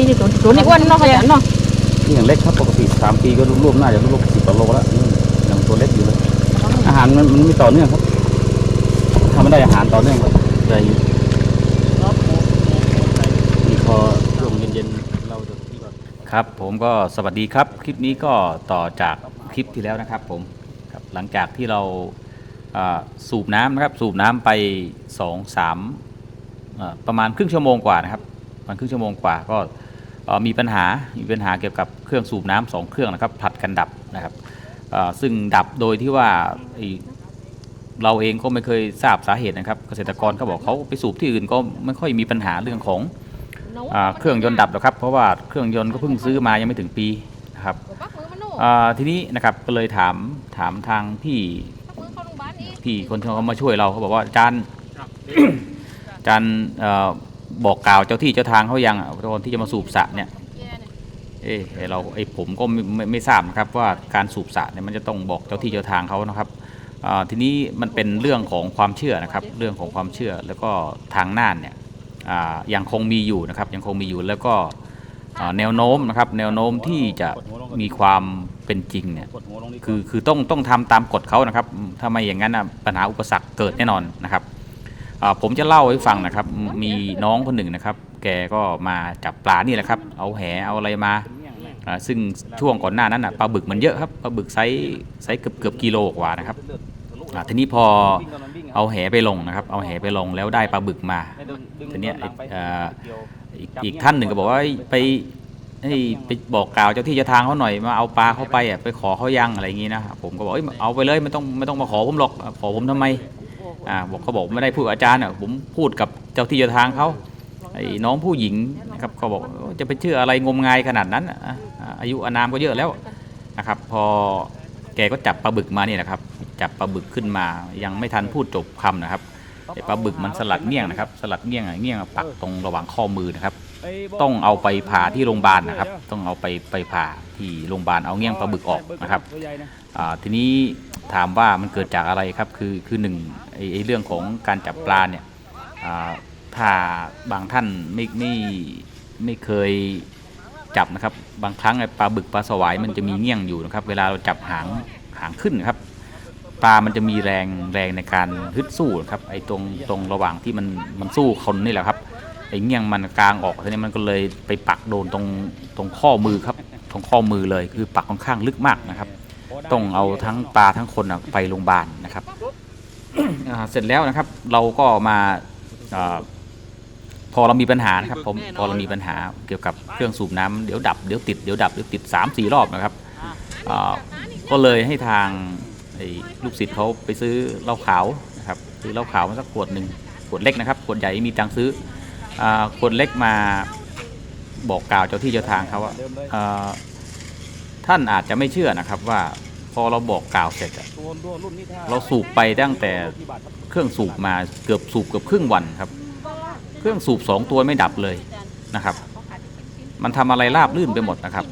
ญ่ที่ตัวตัวนี้อ้วนเนาะเขาจะเนาะนี่อย่างเล็กครับปกติสามปีก็รวมๆน่าจะรวมๆสิบกว่าโลแล้วนี่ยังตัวเล็กอยู่เลย อาหารมันมันไม่ต่อเนื่องครับถ้าไม่ได้อาหารต่อเนื่องครับใจนี่พอช่วงเย็นๆเราจะที่แบบครับ ผมก็สวัสดีครับ คลิปนี้ก็ต่อจากคลิปที่แล้วนะครับ ผมครับหลังจากที่เราอ่าสูบน้ำนะครับ สูบน้ำไปสองสามอ่าประมาณครึ่งชั่วโมงกว่านะครับประมาณครึ่งชั่วโมงกว่าก็เอ่อ มีปัญหา มีปัญหาเกี่ยวกับเครื่องสูบน้ำสองเครื่องนะครับผลัดกันดับนะครับเอ่อซึ่งดับโดยที่ว่าไอ้เราเองก็ไม่เคยทราบสาเหตุนะครับ เกษตรกรเขาบอกเขาไปสูบที่อื่นก็ไม่ค่อยมีปัญหาเรื่องของอาเครื่องยนต์ดับหรอกครับ เพราะว่าเครื่องยนต์ก็เพิ่งซื้อมายังไม่ถึงปีนะครับอ่าทีนี้นะครับก็เลยถามถามทางพี่พี่คนที่เขามาช่วยเราเขาบอกว่าอาจารย์อาจารย์เอ่อ บอกกล่าวเจ้าที่เจ้าทางเขายังตอนที่จะมาสูบสระเนี่ยเอ้ไอ้เราไอ้ผมก็ไม่ไม่ไม่ทราบนะครับว่าการสูบสระเนี่ยมันจะต้องบอกเจ้าที่เจ้าทางเขานะครับทีนี้มันเป็นเรื่องของความเชื่อนะครับ เรื่องของความเชื่อแล้วก็ทางน่านเนี่ยยังคงมีอยู่นะครับยังคงมีอยู่แล้วก็แนวโน้มนะครับแนวโน้มที่จะมีความเป็นจริงเนี่ยคือคือต้องต้องทำตามกฎเขานะครับถ้าไม่อย่างนั้นปัญหาอุปสรรคเกิดแน่นอนนะครับ ผมจะเล่าให้ฟังนะครับ มีน้องคนหนึ่งนะครับ แกก็มาจับปลานี่แหละครับ เอาแหเอาอะไรมาอ่าซึ่งช่วงก่อนหน้านั้นน่ะปลาบึกมันเยอะครับ ปลาบึกไซส์ไซส์เกือบเกือบกิโลกว่านะครับอ่าทีนี้พอเอาแหไปลงนะครับ เอาแหไปลงแล้วได้ปลาบึกมา ทีเนี้ยไอ้เอ่ออีกอีกท่านหนึ่งก็บอกว่าเอ้ยไปให้ไปบอกกล่าวเจ้าที่เจ้าทางเขาหน่อยมาเอาปลาเขาไปอะไปขอเขายังอะไรอย่างงี้นะผมก็บอกเอ้ยเอาไปเลยไม่ต้องไม่ต้องมาขอผมหรอกขอผมทำไม อ่าบอกเขาบอกไม่ได้พูดกับอาจารย์อะผมพูดกับเจ้าที่เจ้าทางเขาไอ้น้องผู้หญิงนะครับเขาบอกจะไปเชื่ออะไรงมงายขนาดนั้นอะอายุอานามก็เยอะแล้วนะครับพอแกก็จับปลาบึกมาเนี่ยนะครับ จับปลาบึกขึ้นมายังไม่ทันพูดจบคำนะครับไอ้ปลาบึกมันสลัดเงี้ยงนะครับ สลัดเงี้ยงเงี้ยงปักตรงระหว่างข้อมือนะครับ ต้องเอาไปผ่าที่โรงพยาบาลนะครับ ต้องเอาไปไปผ่าที่โรงพยาบาลเอาเงี้ยงปลาบึกออกนะครับทีนี้ ถามว่ามันเกิดจากอะไรครับคือคือหนึ่งไอ้ไอเรื่องของการจับปลาเนี่ยถ้าบางท่านไม่ไม่ไม่เคยจับนะครับ บางครั้งไอ้ปลาบึกปลาสวายมันจะมีเงี้ยงอยู่นะครับ เวลาเราจับหางหางขึ้นครับปลามันจะมีแรงแรงในการฮึดสู้ครับไอ้ตรงตรงระหว่างที่มันมันสู้คนนี่แหละครับไอ้เงี้ยงมันกลางออกทีนี้มันก็เลยไปปักโดนตรงตรงข้อมือครับ ตรงข้อมือเลยคือปักค่อนข้างลึกมากนะครับ ต้องเอาทั้งปลาทั้งคนน่ะไปโรงพยาบาลนะครับ อ่าเสร็จแล้วนะครับ เราก็มาอาพอเรามีปัญหานะครับผมพอเรามีปัญหาเกี่ยวกับเครื่องสูบน้ำเดี๋ยวดับเดี๋ยวติดเดี๋ยวดับเดี๋ยวติด3ามสี่รอบนะครับอ่าก็เลยให้ทางลูกศิษย์เขาไปซื้อเหล้าขาวนะครับซื้อเหล้าขาวมาสักขวดหนึ่งขวดเล็กนะครับขวดใหญ่มีตังซื้ออ่าคนเล็กมาบอกกล่าวเจ้าที่เจ้าทางเขาว่าท่านอาจจะไม่เชื่อนะครับว่า อเราบอกกล่าวเสร็จอะเราสูบไปตั้งแต่เครื่องสูบมาเกือบสูบเกือบครึ่งวันครับ เครื่องสูบสองตัวไม่ดับเลยนะครับ มันทำอะไรราบลื่นไปหมดนะครับ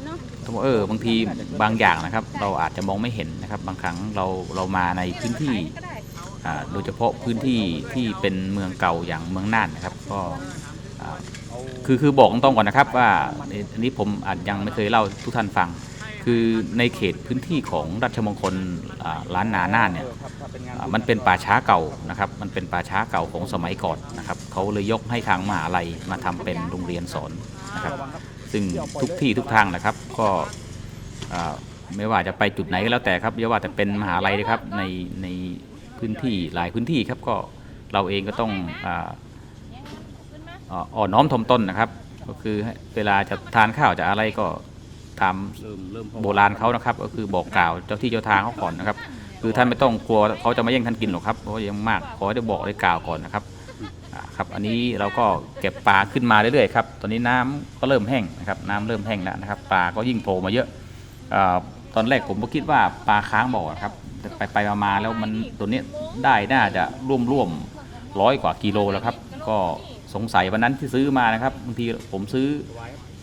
เออบางทีบางอย่างนะครับ เราอาจจะมองไม่เห็นนะครับ บางครั้งเราเรามาในพื้นที่อ่าโดยเฉพาะพื้นที่ที่เป็นเมืองเก่าอย่างเมืองน่านนะครับ ก็อ่าคือคือบอกตรงๆก่อนนะครับว่าอันนี้ผมอาจยังไม่เคยเล่าทุกท่านฟัง คือในเขตพื้นที่ของราชมงคลล้านนาน่านเนี่ยมันเป็นป่าช้าเก่านะครับ มันเป็นป่าช้าเก่าของสมัยก่อนนะครับเขาเลยยกให้ทางมหาลัยมาทำเป็นโรงเรียนสอนนะครับ ซึ่งทุกที่ทุกทางนะครับ ก็ไม่ว่าจะไปจุดไหนก็แล้วแต่ครับอย่าว่าแต่เป็นมหาลัยนะครับในในพื้นที่หลายพื้นที่ครับก็เราเองก็ต้องอ่อนน้อมถ่อมตนนะครับ ก็คือเวลาจะทานข้าวจะอะไรก็ ตามโบราณเขานะครับ ก็คือบอกกล่าวเจ้าที่เจ้าทางเขาก่อนนะครับ คือท่านไม่ต้องกลัวเขาจะมาแย่งท่านกินหรอกครับเพราะยังมากขอได้บอกได้กล่าวก่อนนะครับครับอันนี้เราก็เก็บปลาขึ้นมาเรื่อยๆครับตอนนี้น้ำก็เริ่มแห้งนะครับน้ำเริ่มแห้งแล้วนะครับ ปลาก็ยิ่งโผล่มาเยอะอาตอนแรกผมก็คิดว่าปลาค้างบ่อครับแต่ไปไปๆมาๆแล้วมันตัวนี้ได้น่าจะร่วมร่วมร้อยกว่ากิโลแล้วครับ ก็สงสัยวันนั้นที่ซื้อมานะครับบางทีผมซื้อ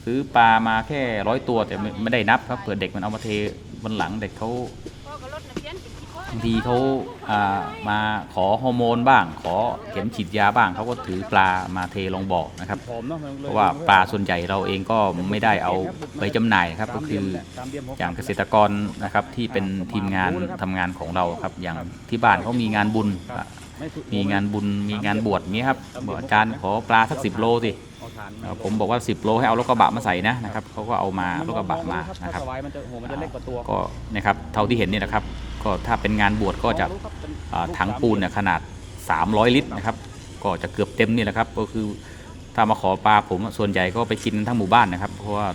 ซื้อปลามาแค่ร้อยตัวแต่ไม่ไม่ได้นับครับเผื่อเด็กมันเอามาเทบนหลังเด็กเขาบางทีเขาอ่ามาขอฮอร์โมนบ้าง ขอเข็มฉีดยาบ้างเขาก็ถือปลามาเทลงบ่อนะครับหอมเนาะมันลยเพราะว่าปลาส่วนใหญ่เราเองก็ไม่ได้เอาไปจำหน่ายนะครับ ก็คือตามเดียมอย่างเกษตรกรนะครับที่เป็นทีมงานทำงานของเราครับ อย่างที่บ้านเขามีงานบุญไม่ถูกมีงานบุญมีงานบวชเงี้ยครับบอกอาจารย์ขอปลาสักสิบโลสิเอาถ่านเอ่อผมบอกว่า 10 โลให้เอารถกระบะมาใส่นะนะครับเขาก็เอามารถกระบะมาถ้านะครับสวายมันจะหัวมันจะเล็กกว่าตัวก็นะครับเท่าที่เห็นเนี่ยนะครับก็ถ้าเป็นงานบวชก็จะอ่าถังปูนเนี่ยขนาด 300 ลิตรนะครับก็จะเกือบเต็มนี่แหละครับก็คือถ้ามาขอปลาผมส่วนใหญ่ก็ไปกินทั้งหมู่บ้านนะครับเพราะว่า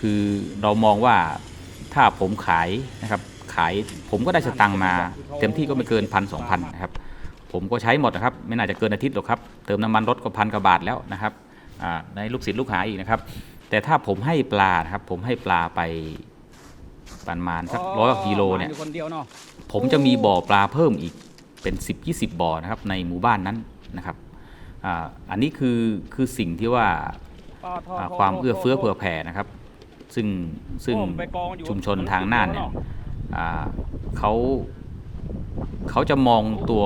คือเรามองว่าถ้าผมขายนะครับขายผมก็ได้สตังค์มา เต็มที่ก็ไม่เกินพันสองพันนะครับ ผมก็ใช้หมดนะครับ ไม่น่าจะเกินอาทิตย์หรอกครับ เติมน้ำมันรถก็พันกว่าบาทแล้วนะครับอ่าในลูกศิษย์ลูกหาอีกนะครับ แต่ถ้าผมให้ปลานะครับ ผมให้ปลาไปประมาณสักร้อยกิโลเนี่ยคนเดียวเนาะผมจะมีบ่อปลาเพิ่มอีกเป็น 10 20 บ่อนะครับ ในหมู่บ้านนั้นนะครับอ่าอันนี้คือคือสิ่งที่ว่าอ่าความเอื้อเฟื้อเผื่อแผ่นะครับ ซึ่งซึ่งชุมชนทางน่านเนี่ยอ่าเขาเขาจะมองตัว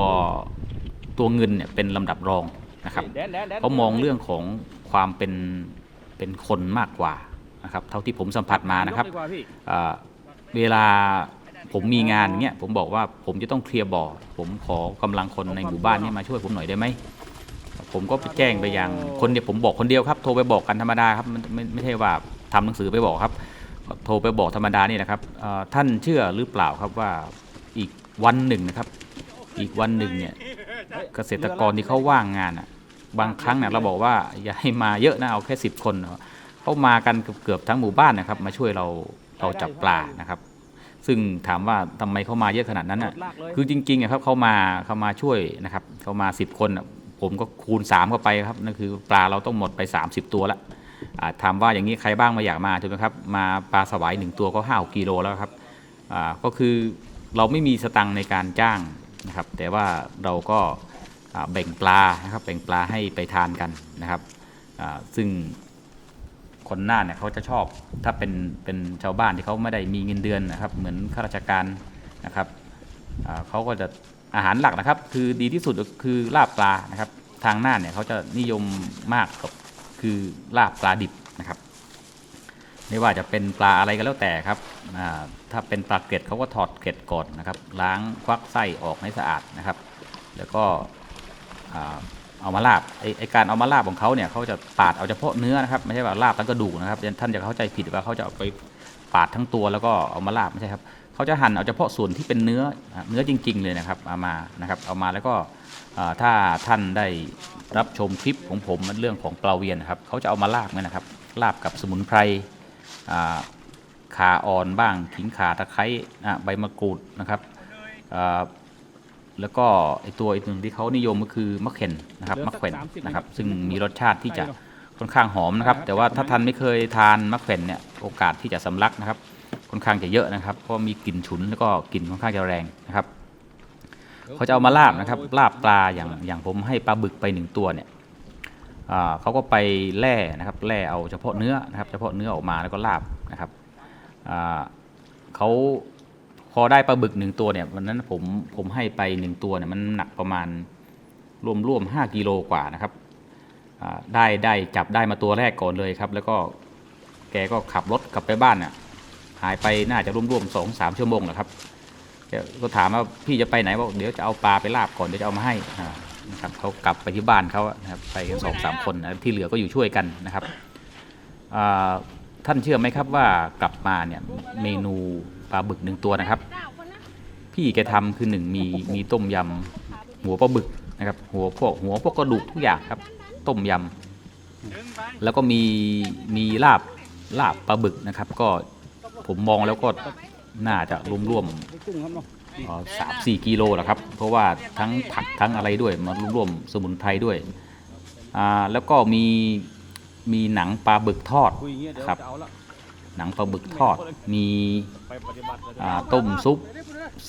ตัวเงินเนี่ยเป็นลำดับรองนะครับเขามองเรื่องของความเป็นเป็นคนมากกว่านะครับเท่าที่ผมสัมผัสมานะครับดีกว่าพี่อ่าเวลาผมมีงานเงี้ยผมบอกว่าผมจะต้องเคลียร์บ่อ ผมขอกำลังคนในหมู่บ้านเนี้มาช่วยผมหน่อยได้ไหมผมก็ไปแจ้งไปยังคนเดียวผมบอกคนเดียวครับ โทรไปบอกกันธรรมดาครับมันไม่ไม่ใช่ว่าทำหนังสือไปบอกครับ โทรไปบอกธรรมดานี่นะครับเอ่อท่านเชื่อหรือเปล่าครับว่าอีกวันหนึ่งนะครับ อีกวันหนึ่งเนี่ย เกษตรกรที่เขาว่างงานอะ บางครั้งเนี่ยเราบอกว่าอย่าให้มาเยอะนะเอาแค่สิบคนเนอะเขามากันเกือบๆทั้งหมู่บ้านนะครับ มาช่วยเราเราจับปลานะครับ ซึ่งถามว่าทำไมเขามาเยอะขนาดนั้นอะลากเลยคือจริงๆอะครับเขามาเขามาช่วยนะครับเขามา10คนอะผมก็คูณ3เข้าไปครับนั่นคือปลาเราต้องหมดไป 30 ตัวละอ่าถามว่าอย่างนี้ใครบ้างมาอยากมาถูกไหมครับมาปลาสวายหนึ่งตัวก็ห้ากิโลแล้วครับอ่าก็คือเราไม่มีสตังค์ในการจ้าง นะครับ แต่ว่าเราก็แบ่งปลานะครับแบ่งปลาให้ไปทานกันนะครับซึ่งคนหน้าเนี่ยเขาจะชอบถ้าเป็นเป็นชาวบ้านที่เขาไม่ได้มีเงินเดือนนะครับเหมือนข้าราชการนะครับเขาก็จะอาหารหลักนะครับ คือดีที่สุดคือลาบปลานะครับ ทางหน้าเนี่ยเขาจะนิยมมากกับคือลาบปลาดิบนะครับ ไม่ว่าจะเป็นปลาอะไรก็แล้วแต่ครับ ถ้าเป็นปลาเกล็ดเขาก็ถอดเกล็ดก่อนนะครับ ล้างควักไส้ออกให้สะอาดนะครับ แล้วก็เอามาลาบไอไอการเอามาลาบของเขาเนี่ยเขาจะปาดเอาเฉพาะเนื้อนะครับไม่ใช่ว่าลาบทั้งกระดูกนะครับท่านจะเข้าใจผิดว่าเขาจะไปปาดทั้งตัวแล้วก็เอามาลาบไม่ใช่ครับเขาจะหั่นเอาเฉพาะส่วนที่เป็นเนื้อเนื้อจริง ๆ เลยนะครับเอามานะครับเอามาแล้วก็ถ้าท่านได้รับชมคลิปของผมเรื่องของปลาเวียนนะครับเขาจะเอามาลาบเนี่ยนะครับลาบกับสมุนไพร ขาอ่อนบ้างขิงข่าตะไคร้อะใบมะกรูดนะครับอ่าแล้วก็ไอตัวอีกหนึ่งที่เขานิยมก็คือมะเข็นนะครับมะแขวนนะครับ ซึ่งมีรสชาติที่จะค่อนข้างหอมนะครับ แต่ว่าถ้าท่านไม่เคยทานมะแขวนเนี่ยโอกาสที่จะสำลักนะครับ ค่อนข้างจะเยอะนะครับ เพราะมีกลิ่นฉุนแล้วก็กลิ่นค่อนข้างจะแรงนะครับเขาจะเอามาลาบนะครับลาบปลาอย่างอย่างผมให้ปลาบึกไปหนึ่งตัวเนี่ยอ่าเขาก็ไปแล่นะครับแล่เอาเฉพาะเนื้อนะครับ เฉพาะเนื้อออกมาแล้วก็ลาบนะครับอ่า เขาพอได้ปลาบึกหนึ่งตัวเนี่ยวันนั้นผมผมให้ไปหนึ่งตัวเนี่ยมันหนักประมาณรวมร่วมห้ากิโลกว่านะครับได้ได้จับได้มาตัวแรกก่อนเลยครับ แล้วก็แกก็ขับรถกลับไปบ้านเนี่ยหายไปน่าจะร่วมร่วมสองสามชั่วโมงแหละครับแกก็ถามว่าพี่จะไปไหนบอกเดี๋ยวจะเอาปลาไปลาบก่อนเดี๋ยวจะเอามาให้นะครับเขากลับไปที่บ้านเขานะครับไปกันสองสามคนนะที่เหลือก็อยู่ช่วยกันนะครับ ท่านเชื่อไหมครับว่ากลับมาเนี่ยเมนูปลาบึกหนึ่งตัวนะครับ พี่แกทำคือหนึ่งมีมีต้มยำหัวปลาบึกนะครับ หัวพวกหัวพวกกระดูกทุกอย่างครับ ต้มยำแล้วก็มีมีลาบลาบปลาบึกนะครับ ก็ผมมองแล้วก็น่าจะรวมรับเนาะสามสี่กิโลแหละครับ เพราะว่าทั้งผักทั้งอะไรด้วยมารวมๆสมุนไพรด้วยอ่าแล้วก็มี มีหนังปลาบึกทอดคุยอย่างเงี้ยเดี๋ยวครับจะเอาละหนังปลาบึกทอด มีไปปฏิบัติเลยอ่าต้มซุป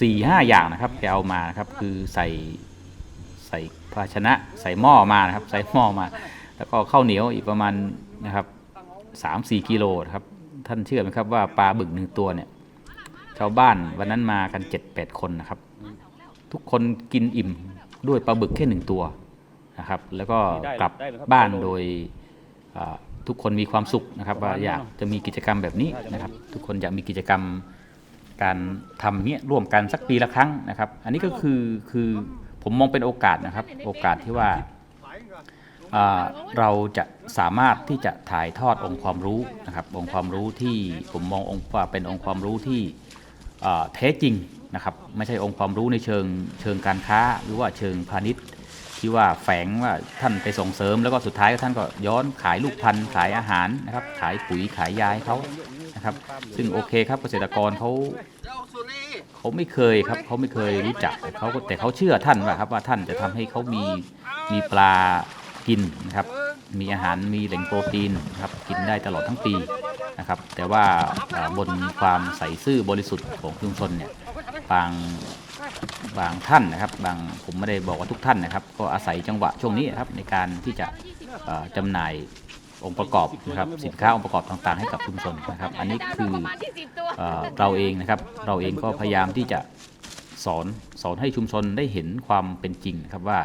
สี่ห้าอย่างนะครับแกเอามานะครับ คือใส่ใส่ภาชนะใส่หม้อมานะครับ ใส่หม้อมา แล้วก็ข้าวเหนียวอีกประมาณนะครับสามสี่กิโลนะครับ ท่านเชื่อไหมครับว่าปลาบึกหนึ่งตัวเนี่ย ชาวบ้านวันนั้นมากันเจ็ดแปดคนนะครับ ทุกคนกินอิ่มด้วยปลาบึกแค่หนึ่งตัวนะครับ แล้วก็ได้กลับได้ไหมครับบ้านได้เลยโดยอ่า ทุกคนมีความสุขนะครับว่าอยากจะมีกิจกรรมแบบนี้นะครับ ทุกคนอยากมีกิจกรรมการทำเนี้ยร่วมกันสักปีละครั้งนะครับ อันนี้ก็คือคือผมมองเป็นโอกาสนะครับ โอกาสที่ว่าเราจะสามารถที่จะถ่ายทอดองค์ความรู้นะครับ องค์ความรู้ที่ผมมององค์ว่าเป็นองค์ความรู้ที่แท้จริงนะครับ ไม่ใช่องค์ความรู้ในเชิงเชิงการค้าหรือว่าเชิงพาณิชย์ ที่ว่าแฝงว่าท่านไปส่งเสริม แล้วก็สุดท้ายท่านก็ย้อนขายลูกพันธุ์ขายอาหารนะครับ ขายปุ๋ยขายยาให้เขานะครับ ซึ่งโอเคครับเกษตรกรเขาเขาไม่เคยครับเขาไม่เคยรู้จักแต่เขาแต่เขาเชื่อท่านว่าครับว่าท่านจะทำให้เขามีมีปลากินนะครับ มีอาหารมีแหล่งโปรตีนนะครับกินได้ตลอดทั้งปีนะครับ แต่ว่าอ่าบนความใส่ซื่อบริสุทธิ์ของชุมชนเนี่ยบาง บางท่านนะครับ บางผมไม่ได้บอกว่าทุกท่านนะครับ ก็อาศัยจังหวะช่วงนี้นะครับในการที่จะเอ่อจำหน่ายองค์ประกอบนะครับสินค้าองค์ประกอบต่างๆให้กับชุมชนนะครับ อันนี้คือเอเราเองนะครับ เราเองก็พยายามที่จะสอนสอนให้ชุมชนได้เห็นความเป็นจริงนะครับว่า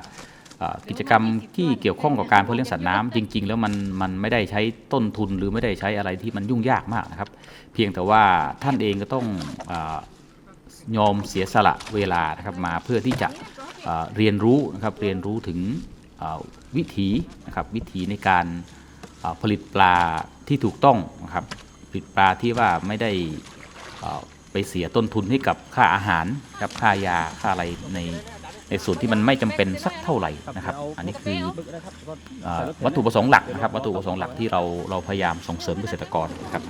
กิจกรรมที่เกี่ยวข้องกับการเพาะเลี้ยงสัตว์น้ำจริง ๆ แล้วมันมันไม่ได้ใช้ต้นทุนหรือไม่ได้ใช้อะไรที่มันยุ่งยากมากนะครับ เพียงแต่ว่าท่านเองก็ต้องอ ยอมเสียสละเวลานะครับมาเพื่อที่จะเรียนรู้นะครับเรียนรู้ถึงวิถีนะครับวิถีในการผลิตปลาที่ถูกต้องนะครับผลิตปลาที่ว่าไม่ได้ไปเสียต้นทุนให้กับค่าอาหารกับค่ายาค่าอะไรในในส่วนที่มันไม่จำเป็นสักเท่าไหร่นะครับ อันนี้คืออวัตถุประสงค์หลักนะครับ วัตถุประสงค์หลักที่เราเราพยายามส่งเสริมเกษตรกรนะครับ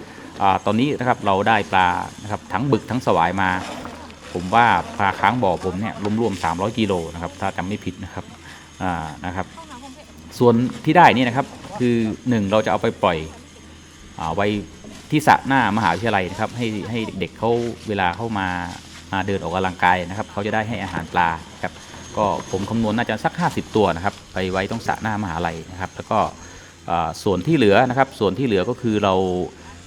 อตอนนี้นะครับเราได้ปลานะครับทั้งบึกทั้งสวายมา ผมว่าปลาค้างบ่อผมเนี่ยรวมๆ300กิโลนะครับถ้าจำไม่ผิดนะครับอ่านะครับส่วนที่ได้นี่นะครับคือหนึ่งเราจะเอาไปปล่อยอาไว้ที่สระหน้ามหาวิทยาลัยนะครับให้ให้เด็กเขาเวลาเข้ามามาเดินออกกำลังกายนะครับเขาจะได้ให้อาหารปลาครับก็ผมคำนวณน่าจะสัก 50 ตัวนะครับไปไว้ตรงสระหน้ามหาลัยนะครับ แล้วก็ส่วนที่เหลือนะครับ ส่วนที่เหลือก็คือเรา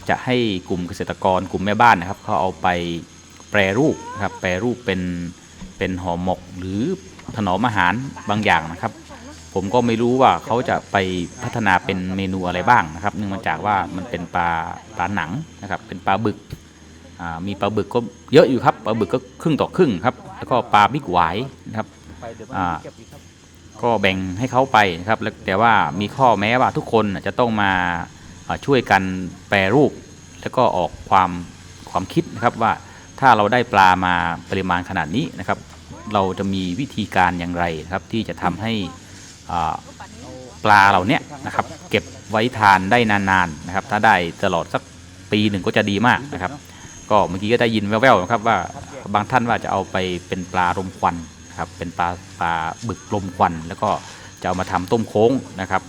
จะให้กลุ่มเกษตรกรกลุ่มแม่บ้านนะครับเขาเอาไป แปรรูปนะครับแปรรูปเป็นเป็นห่อหมกหรือถนอมอาหารบางอย่างนะครับ ผมก็ไม่รู้ว่าเขาจะไปพัฒนาเป็นเมนูอะไรบ้างนะครับ เนื่องมาจากว่ามันเป็นปลาปลาหนังนะครับเป็นปลาบึกอ่ามีปลาบึกก็เยอะอยู่ครับปลาบึกก็ครึ่งต่อครึ่งครับแล้วก็ปลาบิ๊กหวายนะครับอ่าก็แบ่งให้เขาไปนะครับแล้วแต่ว่ามีข้อแม้ว่าทุกคนจะต้องมาช่วยกันแปรรูป แล้วก็ออกความความคิดนะครับว่า ถ้าเราได้ปลามาปริมาณขนาดนี้นะครับ เราจะมีวิธีการอย่างไรครับที่จะทำให้ปลาเหล่านี้นะครับ เก็บไว้ทานได้นานๆนะครับ ถ้าได้ตลอดสักปีหนึ่งก็จะดีมากนะครับ ก็เมื่อกี้ก็ได้ยินแว่วๆนะครับว่าบางท่านว่าจะเอาไปเป็นปลารมควันครับเป็นปลาปลาบึกลมควัน แล้วก็จะเอามาทำต้มโค้งนะครับ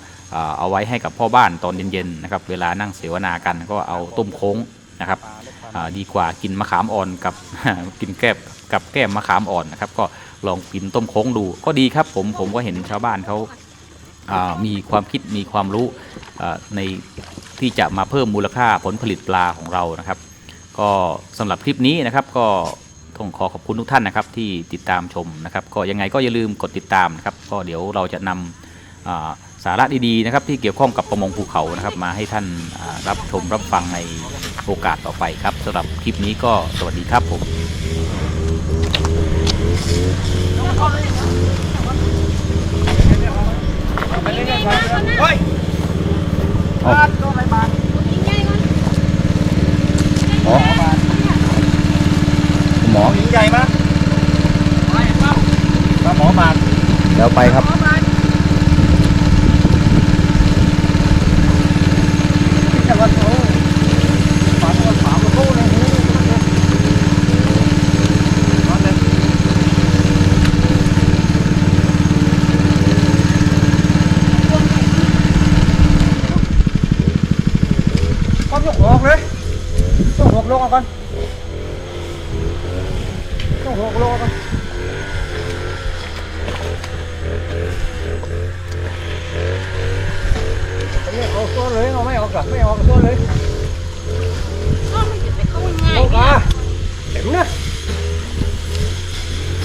เอาไว้ให้กับพ่อบ้านตอนเย็นๆนะครับ เวลานั่งเสวนากันก็เอาต้มโค้งนะครับ ดีกว่ากินมะขามอ่อนกับกินแก้มกับแก้มมะขามอ่อนนะครับ ก็ลองกินต้มโค้งดูก็ดีครับ ผมผมก็เห็นชาวบ้านเขามีความคิดมีความรู้ในที่จะมาเพิ่มมูลค่าผลผลิตปลาของเรานะครับ ก็สำหรับคลิปนี้นะครับก็ต้องขอขอบคุณทุกท่านนะครับที่ติดตามชมนะครับ ก็ยังไงก็อย่าลืมกดติดตามนะครับ ก็เดี๋ยวเราจะนำ สาระดีๆนะครับที่เกี่ยวข้องกับประมงภูเขานะครับ มาให้ท่านอ่ารับชมรับฟังในโอกาสต่อไปครับสำหรับคลิปนี้ก็สวัสดีครับผมเฮ้ยอ๋อก็ไม่มาอ๋อหมอหญิงใหญ่มาปลาหมอมาเดี๋ยวไปครับ ลงก่อนต้องหกลงก่อนไม่ออกโซ่เลยเราไม่ออกกับไม่ออกโซ่เลยก็มันจะไปเข้าง่ายเต็มนะ